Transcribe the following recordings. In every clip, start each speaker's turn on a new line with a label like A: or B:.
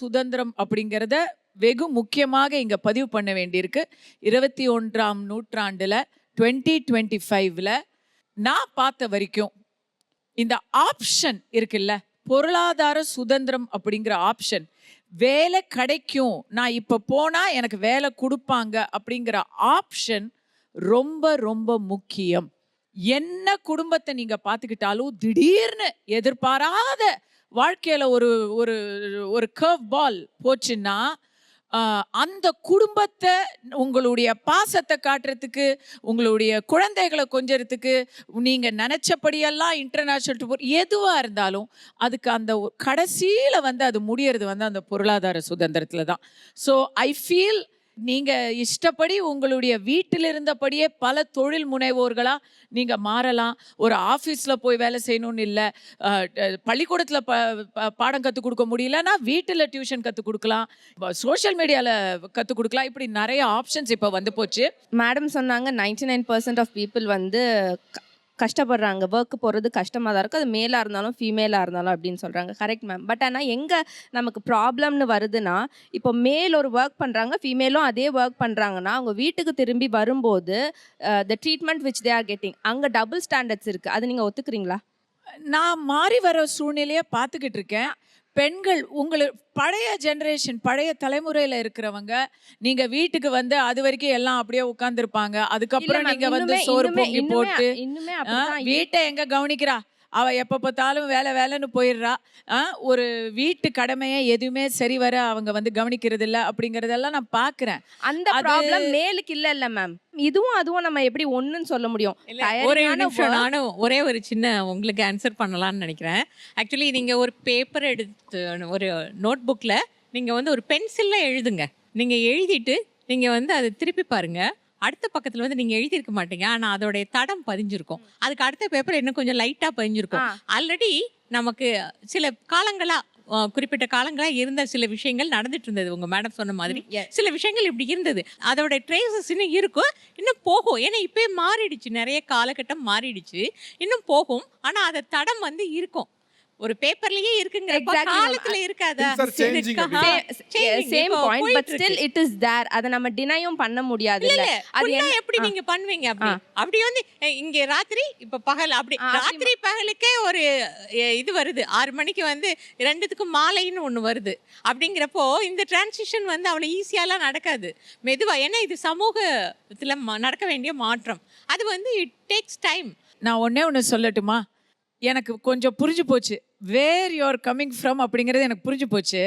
A: சுதந்திரம் அப்படிங்கிறத வெகு முக்கியமாக இங்கே பதிவு பண்ண வேண்டியிருக்கு. இருபத்தி ஒன்றாம் நூற்றாண்டில் டுவெண்ட்டி டுவெண்ட்டி ஃபைவ்ல நான் பார்த்த வரைக்கும் இந்த ஆப்ஷன் இருக்குல்ல பொருளாதார சுதந்திரம் அப்படிங்கிற ஆப்ஷன் வேலை கிடைக்கும் நான் இப்போ போனால் எனக்கு வேலை கொடுப்பாங்க அப்படிங்கிற ஆப்ஷன் ரொம்ப ரொம்ப முக்கியம். என்ன குடும்பத்தை நீங்கள் பார்த்துக்கிட்டாலும் திடீர்னு எதிர்பாராத வாழ்க்கையில் ஒரு ஒரு ஒரு கர்வ் பால் போச்சுன்னா அந்த குடும்பத்தை உங்களுடைய பாசத்தை காட்டுறதுக்கு உங்களுடைய குழந்தைகளை கொஞ்சறதுக்கு நீங்கள் நினச்சபடியெல்லாம் இன்டர்நேஷ்னல் டூர் எதுவாக இருந்தாலும் அதுக்கு அந்த கடைசியில் வந்து அது முடியறது வந்து அந்த பொருளாதார சுதந்திரத்தில் தான். ஸோ ஐ ஃபீல் நீங்க இஷ்டப்படி உங்களுடைய வீட்டில் இருந்தபடியே பல தொழில் முனைவோர்களா நீங்க மாறலாம். ஒரு ஆஃபீஸில் போய் வேலை செய்யணும்னு இல்லை. பள்ளிக்கூடத்தில் ப பாடம் கற்றுக் கொடுக்க முடியலன்னா வீட்டில் டியூஷன் கற்றுக் கொடுக்கலாம். சோஷியல் மீடியாவில் கற்றுக் கொடுக்கலாம். இப்படி நிறைய ஆப்ஷன்ஸ் இப்போ வந்து போச்சு.
B: மேடம் சொன்னாங்க 99% நைன் பர்சன்ட் ஆஃப் பீப்புள் வந்து கஷ்டப்படுறாங்க. ஒர்க்கு போகிறது கஷ்டமாக தான் இருக்கும். அது மேலாக இருந்தாலும் ஃபீமேலாக இருந்தாலும் அப்படின்னு சொல்கிறாங்க கரெக்ட் மேம் பட் ஆனால் எங்கே நமக்கு ப்ராப்ளம்னு வருதுன்னா இப்போ மேல் ஒரு ஒர்க் பண்ணுறாங்க ஃபீமேலும் அதே ஒர்க் பண்ணுறாங்கன்னா அவங்க வீட்டுக்கு திரும்பி வரும்போது the treatment which they are getting அங்கே டபுள் ஸ்டாண்டர்ட்ஸ் இருக்குது அது நீங்கள் ஒத்துக்கிறீங்களா?
A: நான் மாறி வர சூழ்நிலையை பார்த்துக்கிட்டு இருக்கேன். பெண்கள் உங்களை பழைய ஜெனரேஷன் பழைய தலைமுறையில இருக்கிறவங்க நீங்க வீட்டுக்கு வந்து அது வரைக்கும் எல்லாம் அப்படியே உட்கார்ந்துருப்பாங்க. அதுக்கப்புறம் நீங்க வந்து சோறு பொங்கி போட்டு வீட்டை எங்க கவனிக்கிறா? அவ எப்ப பார்த்தாலும் வேலை வேலைன்னு போயிடுறா. ஒரு வீட்டு கடமையை எதுவுமே சரி வர அவங்க வந்து கவனிக்கிறது இல்ல அப்படிங்கறதெல்லாம் நான் பாக்குறேன்.
B: அந்த ப்ராப்ளம் மேலுக்கு இல்ல இல்ல மேம் இதுவும் அதுவும் நம்ம எப்படி ஒண்ணுன்னு சொல்ல முடியும்.
C: ஒரே நிமிஷம். நானும் ஒரே ஒரு சின்ன உங்களுக்கு ஆன்சர் பண்ணலாம்னு நினைக்கிறேன். ஆக்சுவலி நீங்க ஒரு பேப்பர் எடுத்து ஒரு நோட் புக்ல நீங்க வந்து ஒரு பென்சில்ல எழுதுங்க. நீங்க எழுதிட்டு நீங்க வந்து அதை திருப்பி பாருங்க. அடுத்த பக்கத்துல வந்து நீங்க எழுதியிருக்க மாட்டீங்க. ஆனா அதோடைய தடம் பதிஞ்சிருக்கும். அதுக்கு அடுத்த பேப்பர் இன்னும் கொஞ்சம் லைட்டா பதிஞ்சிருக்கும். ஆல்ரெடி நமக்கு சில காலங்களா குறிப்பிட்ட காலங்களா இருந்த சில விஷயங்கள் நடந்துட்டு இருந்தது. உங்க மேடம் சொன்ன மாதிரி. சில விஷயங்கள் இப்படி இருந்தது. அதோட ட்ரேசஸ் இன்னும் இருக்கும். இன்னும் போகும். ஏன்னா இப்பயே மாறிடுச்சு. நிறைய காலகட்டம் மாறிடுச்சு. இன்னும் போகும். ஆனா அது தடம் வந்து இருக்கும். ஒரு பேப்பர்லயே
B: ma'am.
C: காலத்துல இருக்காதா.
B: Same point but still. It is there அதை நம்ம டினையும் பண்ண முடியாது இல்ல அது
C: எப்படி. நீங்க பண்ணுவீங்க அப்படி. அப்படி வந்து இங்க ராத்திரி இப்ப பகல் அப்படி ராத்திரி பகலுக்கே ஒரு இது வருது. ஆறு மணிக்கு வந்து ரெண்டுத்துக்கும் மாலைன்னு ஒண்ணு வருது. அப்படிங்கிறப்போ இந்த டிரான்சிஷன் வந்து அவ்வளவு ஈஸியாலாம் நடக்காது. மெதுவா ஏன்னா இது சமூகத்துல ம- நடக்க வேண்டிய மாற்றம். அது வந்து இட் டேக்ஸ் டைம்
A: நான் ஒண்ணே ஒன்று சொல்லட்டுமா? எனக்கு கொஞ்சம் புரிஞ்சு போச்சு. வேர் யூஆர் கம்மிங் ஃப்ரம் அப்படிங்கிறது எனக்கு புரிஞ்சு போச்சு.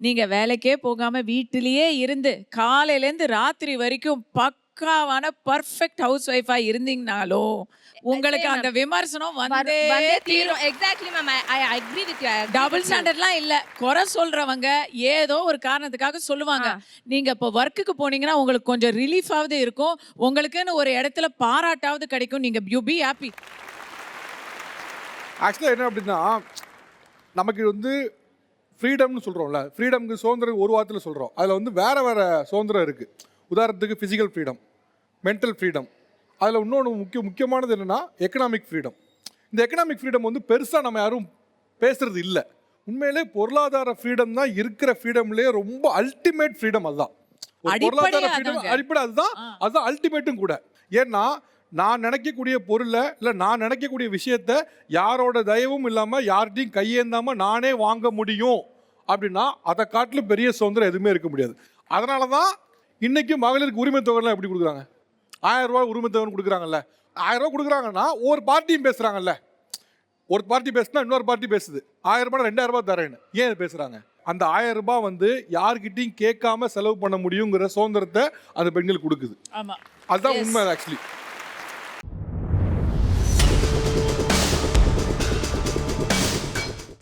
A: நீங்க வேலைக்கே போகாம வீட்டிலேயே இருந்து காலையிலேருந்து ராத்திரி வரைக்கும் பக்காவான பர்ஃபெக்ட் ஹவுஸ் ஒய்ஃபா இருந்தீங்கனாலும் உங்களுக்கு அந்த விமர்சனம் வந்தே தீரும்.
B: Exactly ma'am I agree with
A: double ஸ்டாண்டர்ட்லாம் இல்ல. குறை சொல்றவங்க ஏதோ ஒரு காரணத்துக்காக சொல்லுவாங்க. நீங்க இப்போ ஒர்க்குக்கு போனீங்கன்னா உங்களுக்கு கொஞ்சம் ரிலீஃபாவது இருக்கும். உங்களுக்குன்னு ஒரு இடத்துல பாராட்டாவது கிடைக்கும். நீங்க யூ பி ஹாப்பி
D: ஆக்சுவலாக என்ன அப்படின்னா நமக்கு வந்து ஃப்ரீடம்னு சொல்கிறோம்ல ஃப்ரீடம்க்கு சுதந்திரம் ஒரு வாரத்தில் சொல்கிறோம் அதில் வந்து வேறு வேறு சுதந்திரம் இருக்குது உதாரணத்துக்கு ஃபிசிக்கல் ஃப்ரீடம் மென்டல் ஃப்ரீடம் அதில் இன்னொன்று முக்கிய முக்கியமானது என்னென்னா எக்கனாமிக் ஃப்ரீடம் இந்த எக்கனாமிக் ஃப்ரீடம் வந்து பெருசாக நம்ம யாரும் பேசுறது இல்லை. உண்மையிலே பொருளாதார ஃப்ரீடம் தான் இருக்கிற ஃப்ரீடம்லேயே ரொம்ப அல்டிமேட் ஃப்ரீடம் அதுதான். பொருளாதார ஃப்ரீடம். அடிப்படை அதுதான். அதுதான் அல்டிமேட்டும் கூட. ஏன்னா நான் நினைக்கக்கூடிய பொருளை இல்லை நான் நினைக்கக்கூடிய விஷயத்த யாரோட தயவும் இல்லாமல் யார்கிட்டையும் கையேந்தாமல் நானே வாங்க முடியும் அப்படின்னா அதை காட்டிலும் பெரிய சுதந்திரம் எதுவுமே இருக்க முடியாது. அதனால தான் இன்னைக்கு மகளிருக்கு உரிமை தொகைலாம் எப்படி கொடுக்குறாங்க? ஆயிரம் ரூபாய் உரிமை தொகை கொடுக்குறாங்கல்ல. ஆயிரம் ரூபாய் கொடுக்குறாங்கன்னா ஒவ்வொரு பார்ட்டியும் பேசுகிறாங்கல்ல ஒரு பார்ட்டி பேசுனா இன்னொரு பார்ட்டி பேசுது. ஆயிரம் ரூபாய் ரெண்டாயிரம் ரூபாய் தரேன்னு. ஏன் இது பேசுறாங்க? அந்த ஆயிரம் ரூபாய் வந்து யார்கிட்டயும் கேட்காம செலவு பண்ண முடியுங்கிற சுதந்திரத்தை அந்த பெண்கள் கொடுக்குது. அதுதான். உண்மை ஆக்சுவலி